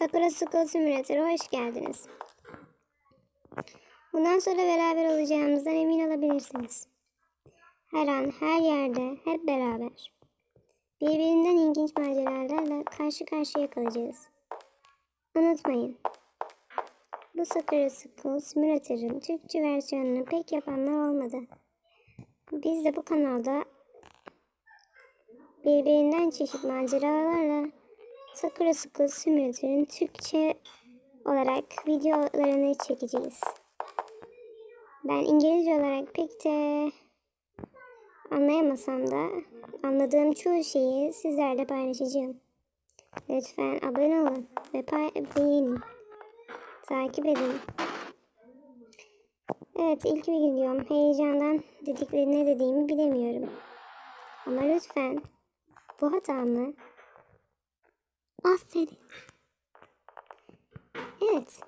Sakura School Simulator'a hoş geldiniz. Bundan sonra beraber olacağımızdan emin olabilirsiniz. Her an, her yerde, hep beraber. Birbirinden ilginç maceralarla karşı karşıya kalacağız. Unutmayın. Bu Sakura School Simulator'ın Türkçe versiyonunu pek yapanlar olmadı. Biz de bu kanalda birbirinden çeşit maceralarla Sakura School Simulator'ın Türkçe olarak videolarını çekeceğiz. Ben İngilizce olarak pek de anlayamasam da anladığım çoğu şeyi sizlerle paylaşacağım. Lütfen abone olun ve beğenin. Takip edin. Evet ilk videom heyecandan dedikleri ne dediğimi bilemiyorum. Ama lütfen bu hatamı affedin. Evet.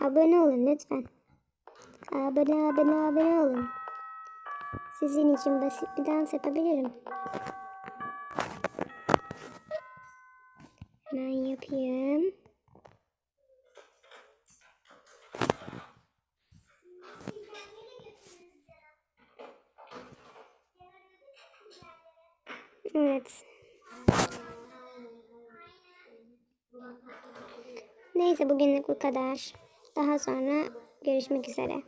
Abone olun lütfen. Abone abone abone olun. Sizin için basit bir dans yapabilirim. Hemen yapayım. Evet. Neyse bugünlük bu kadar. Daha sonra görüşmek üzere.